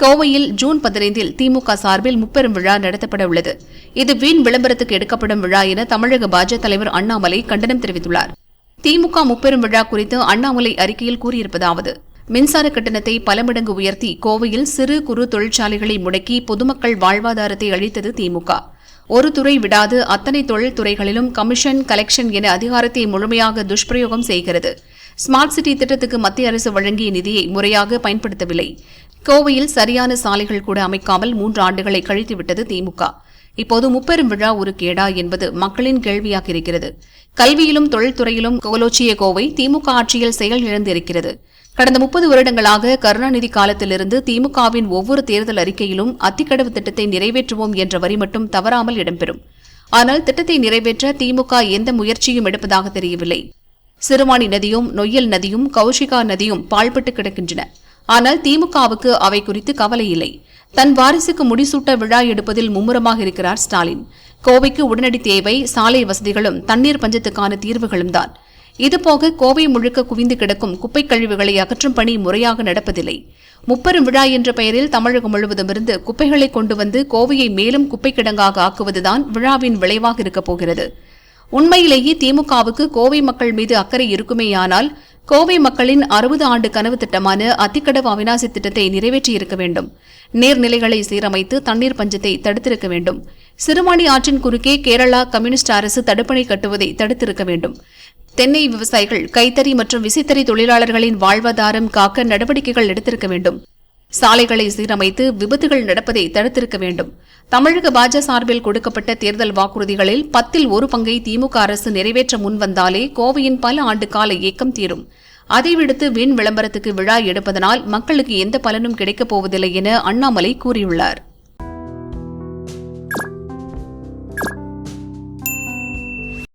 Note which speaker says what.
Speaker 1: கோவையில் ஜூன் பதினைந்தில் திமுக சார்பில் முப்பெரும் விழா நடத்தப்பட உள்ளது. இது வீண் விளம்பரத்துக்கு எடுக்கப்படும் விழா என தமிழக பாஜக தலைவர் அண்ணாமலை கண்டனம் தெரிவித்துள்ளார். திமுக முப்பெரும் விழா குறித்து அண்ணாமலை அறிக்கையில் கூறியிருப்பதாவது மின்சார கட்டணத்தை பல மடங்கு உயர்த்தி கோவையில் சிறு குறு தொழிற்சாலைகளை முடக்கி பொதுமக்கள் வாழ்வாதாரத்தை அழித்தது திமுக. ஒரு துறை விடாது அத்தனை தொழில் துறைகளிலும் கமிஷன் கலெக்ஷன் என அதிகாரத்தை முழுமையாக துஷ்பிரயோகம் செய்கிறது. ஸ்மார்ட் சிட்டி திட்டத்துக்கு மத்திய அரசு வழங்கிய நிதியை முறையாக பயன்படுத்தவில்லை. கோவையில் சரியான சாலைகள் கூட அமைக்காமல் மூன்று ஆண்டுகளை கழித்துவிட்டது திமுக. இப்போது முப்பெரும் விழா ஒரு கேடா என்பது மக்களின் கேள்வியாக இருக்கிறது கல்வியிலும் தொழில்துறையிலும் கோலோச்சிய கோவை திமுக ஆட்சியில் செயல் இழந்திருக்கிறது. கடந்த முப்பது வருடங்களாக கருணாநிதி காலத்திலிருந்து திமுகவின் ஒவ்வொரு தேர்தல் அறிக்கையிலும் அத்திக்கடவு திட்டத்தை நிறைவேற்றுவோம் என்ற வரி மட்டும் தவறாமல் இடம்பெறும். ஆனால் திட்டத்தை நிறைவேற்ற திமுக எந்த முயற்சியும் எடுப்பதாக தெரியவில்லை. சிறுவாணி நதியும் நொய்யல் நதியும் கௌஷிகா நதியும் பாழ்பட்டு கிடக்கின்றன. ஆனால் திமுகவுக்கு அவை குறித்து கவலை இல்லை. தன் வாரிசுக்கு முடிசூட்ட விழா எடுப்பதில் மும்முரமாக இருக்கிறார் ஸ்டாலின். கோவைக்கு உடனடி தேவை சாலை வசதிகளும் தண்ணீர் பஞ்சத்துக்கான தீர்வுகளும் தான். இதுபோக கோவை முழுக்க குவிந்து கிடக்கும் குப்பை கழிவுகளை அகற்றும் பணி முறையாக நடப்பதில்லை. முப்பெரும் விழா என்ற பெயரில் தமிழகம் முழுவதுமிருந்து குப்பைகளை கொண்டு வந்து கோவையை மேலும் குப்பை கிடங்காக ஆக்குவதுதான் விழாவின் விளைவாக இருக்கப் போகிறது. உண்மையிலேயே திமுகவுக்கு கோவை மக்கள் மீது அக்கறை இருக்குமேயானால் கோவை மக்களின் அறுபது ஆண்டு கனவு திட்டமான அத்திக்கடவு அவிநாசி திட்டத்தை நிறைவேற்றியிருக்க வேண்டும். நீர்நிலைகளை சீரமைத்து தண்ணீர் பஞ்சத்தை தடுத்திருக்க வேண்டும். சிறுவாணி ஆற்றின் குறுக்கே கேரளா கம்யூனிஸ்ட் அரசு தடுப்பணை கட்டுவதை தடுத்திருக்க வேண்டும். தென்னை விவசாயிகள் கைத்தறி மற்றும் விசைத்தறி தொழிலாளர்களின் வாழ்வாதாரம் காக்க நடவடிக்கைகள் எடுத்திருக்க வேண்டும். சாலைகளை சீரமைத்து விபத்துகள் நடப்பதை தடுத்திருக்க வேண்டும். தமிழக பாஜக சார்பில் கொடுக்கப்பட்ட தேர்தல் வாக்குறுதிகளில் பத்தில் ஒரு பங்கை திமுக அரசு நிறைவேற்ற முன்வந்தாலே கோவையின் பல ஆண்டு கால இயக்கம் தீரும். அதை விடுத்து வீண் விளம்பரத்துக்கு விழா எடுப்பதனால் மக்களுக்கு எந்த பலனும் கிடைக்கப் போவதில்லை என அண்ணாமலை கூறியுள்ளார்.